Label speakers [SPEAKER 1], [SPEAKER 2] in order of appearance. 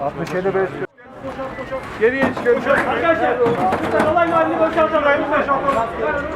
[SPEAKER 1] 67 5
[SPEAKER 2] Geriye çıkıyoruz.
[SPEAKER 3] Arkadaşlar, Kıtalay Mahalli boşaltalım. Boşaltalım.